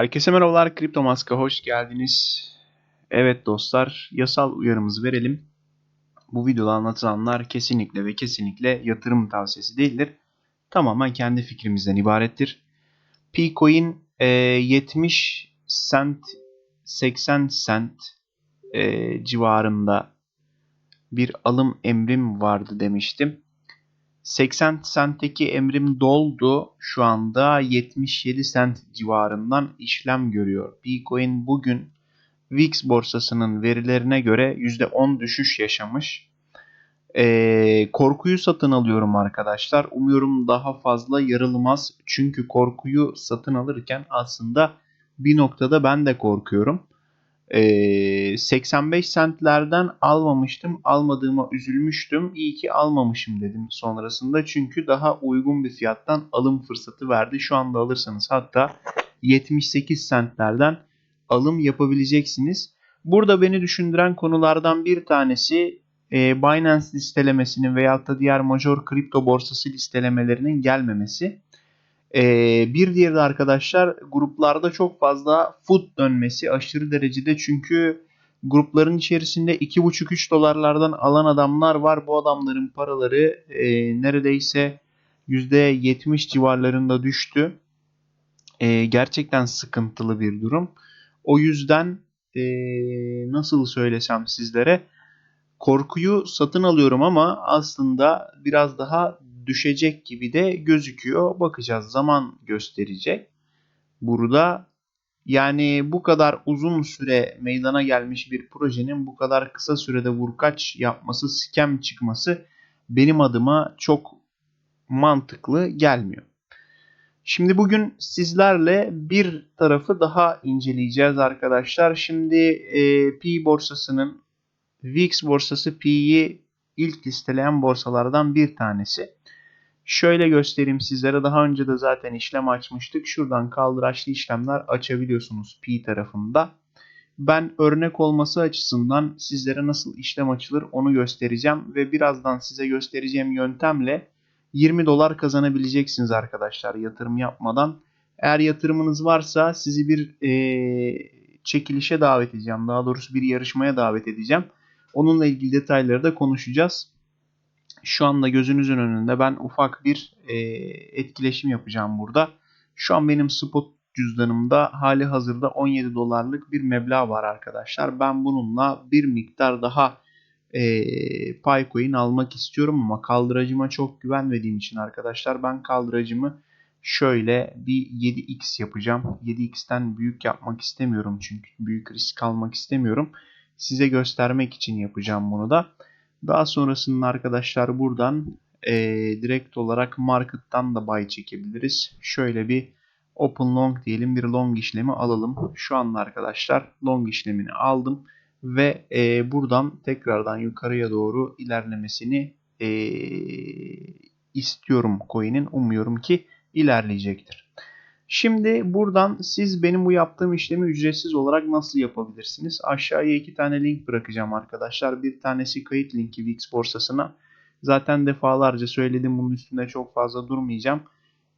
Herkese merhabalar, Kripto Mask'a hoş geldiniz. Evet dostlar, yasal uyarımızı verelim. Bu videoda anlatılanlar kesinlikle ve kesinlikle yatırım tavsiyesi değildir. Tamamen kendi fikrimizden ibarettir. P-Coin e, 70 cent, 80 cent e, civarında bir alım emrim vardı demiştim. 80 cent'teki emrim doldu. Şu anda 77 cent civarından işlem görüyor. Bitcoin bugün VIX borsasının verilerine göre %10 düşüş yaşamış. Ee, korkuyu satın alıyorum arkadaşlar. Umuyorum daha fazla yarılmaz. Çünkü korkuyu satın alırken aslında bir noktada ben de korkuyorum. 85 centlerden almamıştım. Almadığıma üzülmüştüm. İyi ki almamışım dedim sonrasında. Çünkü daha uygun bir fiyattan alım fırsatı verdi. Şu anda alırsanız hatta 78 centlerden alım yapabileceksiniz. Burada beni düşündüren konulardan bir tanesi Binance listelemesinin veyahut da diğer major kripto borsası listelemelerinin gelmemesi. Ee, bir diğeri de arkadaşlar gruplarda çok fazla food dönmesi aşırı derecede çünkü grupların içerisinde 2,5-3 dolarlardan alan adamlar var. Bu adamların paraları e, neredeyse %70 civarlarında düştü. E, gerçekten sıkıntılı bir durum. O yüzden e, nasıl söylesem sizlere korkuyu satın alıyorum ama aslında biraz daha düşecek gibi de gözüküyor. Bakacağız zaman gösterecek. Burada yani bu kadar uzun süre meydana gelmiş bir projenin bu kadar kısa sürede vurkaç yapması, scam çıkması benim adıma çok mantıklı gelmiyor. Şimdi bugün sizlerle bir tarafı daha inceleyeceğiz arkadaşlar. Şimdi e, Pi borsasının VIX borsası Pi'yi ilk listeleyen borsalardan bir tanesi. Şöyle göstereyim sizlere. Daha önce de zaten işlem açmıştık. Şuradan kaldıraçlı işlemler açabiliyorsunuz Pi tarafında. Ben örnek olması açısından sizlere nasıl işlem açılır onu göstereceğim. Ve birazdan size göstereceğim yöntemle 20 dolar kazanabileceksiniz arkadaşlar yatırım yapmadan. Eğer yatırımınız varsa sizi bir e, çekilişe davet edeceğim. Daha doğrusu bir yarışmaya davet edeceğim. Onunla ilgili detayları da konuşacağız. Şu anda gözünüzün önünde ben ufak bir e, etkileşim yapacağım burada. Şu an benim spot cüzdanımda hali hazırda 17 dolarlık bir meblağ var arkadaşlar. Ben bununla bir miktar daha e, Paycoin almak istiyorum ama kaldıracıma çok güvenmediğim için arkadaşlar ben kaldıracımı şöyle bir 7x yapacağım. 7x'ten büyük yapmak istemiyorum çünkü büyük risk almak istemiyorum. Size göstermek için yapacağım bunu da. Daha sonrasında arkadaşlar buradan e, direkt olarak market'tan da buy çekebiliriz. Şöyle bir open long diyelim bir long işlemi alalım. Şu anda arkadaşlar long işlemini aldım ve e, buradan tekrardan yukarıya doğru ilerlemesini e, istiyorum coin'in. Umuyorum ki ilerleyecektir. Şimdi buradan siz benim bu yaptığım işlemi ücretsiz olarak nasıl yapabilirsiniz? Aşağıya iki tane link bırakacağım arkadaşlar. Bir tanesi kayıt linki VIX borsasına. Zaten defalarca söyledim bunun üstünde çok fazla durmayacağım.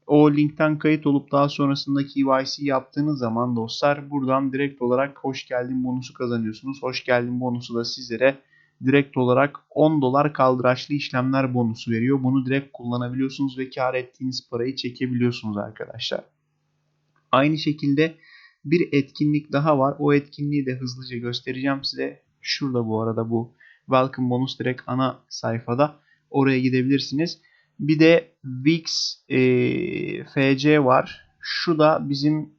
O linkten kayıt olup daha sonrasında KYC yaptığınız zaman dostlar buradan direkt olarak hoş geldin bonusu kazanıyorsunuz. Hoş geldin bonusu da sizlere direkt olarak 10 dolar kaldıraçlı işlemler bonusu veriyor. Bunu direkt kullanabiliyorsunuz ve kar ettiğiniz parayı çekebiliyorsunuz arkadaşlar. Aynı şekilde bir etkinlik daha var. O etkinliği de hızlıca göstereceğim size. Şurada bu arada bu Welcome bonus direkt ana sayfada. Oraya gidebilirsiniz. Bir de VIX e, FC var. Şu da bizim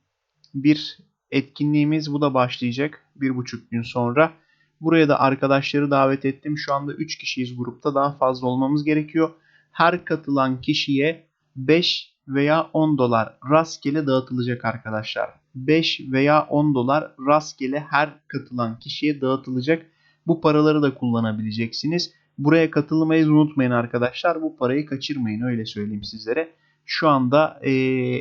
bir etkinliğimiz. Bu da başlayacak bir buçuk gün sonra. Buraya da arkadaşları davet ettim. Şu anda 3 kişiyiz grupta. Daha fazla olmamız gerekiyor. Her katılan kişiye 5 veya 10 dolar rastgele dağıtılacak arkadaşlar. 5 veya 10 dolar rastgele her katılan kişiye dağıtılacak. Bu paraları da kullanabileceksiniz. Buraya katılmayı unutmayın arkadaşlar. Bu parayı kaçırmayın öyle söyleyeyim sizlere. Şu anda e,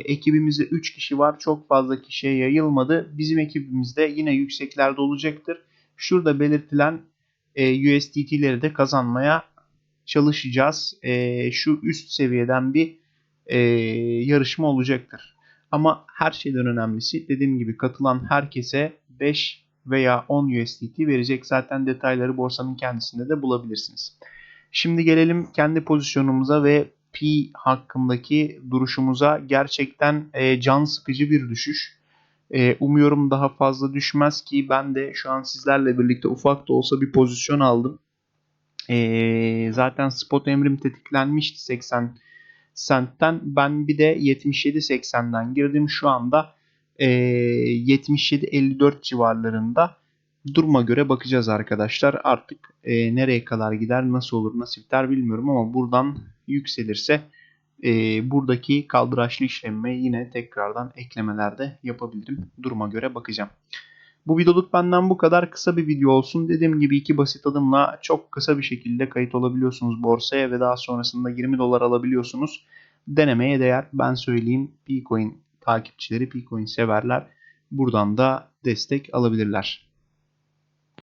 ekibimizde 3 kişi var. Çok fazla kişiye yayılmadı. Bizim ekibimizde yine yükseklerde olacaktır. Şurada belirtilen e, USDT'leri de kazanmaya çalışacağız. E, şu üst seviyeden bir e, yarışma olacaktır. Ama her şeyden önemlisi dediğim gibi katılan herkese 5 veya 10 USDT verecek. Zaten detayları borsanın kendisinde de bulabilirsiniz. Şimdi gelelim kendi pozisyonumuza ve P hakkındaki duruşumuza. Gerçekten e, can sıkıcı bir düşüş. E, umuyorum daha fazla düşmez ki ben de şu an sizlerle birlikte ufak da olsa bir pozisyon aldım. E, zaten spot emrim tetiklenmişti 80 centten. Ben bir de 77.80'den girdim. Şu anda e, 77.54 civarlarında duruma göre bakacağız arkadaşlar. Artık e, nereye kadar gider, nasıl olur, nasıl biter bilmiyorum ama buradan yükselirse e, buradaki kaldıraçlı işlemime yine tekrardan eklemelerde yapabilirim. Duruma göre bakacağım. Bu videoluk benden bu kadar kısa bir video olsun. Dediğim gibi iki basit adımla çok kısa bir şekilde kayıt olabiliyorsunuz borsaya ve daha sonrasında 20 dolar alabiliyorsunuz. Denemeye değer. Ben söyleyeyim Picoin takipçileri, Picoin severler buradan da destek alabilirler.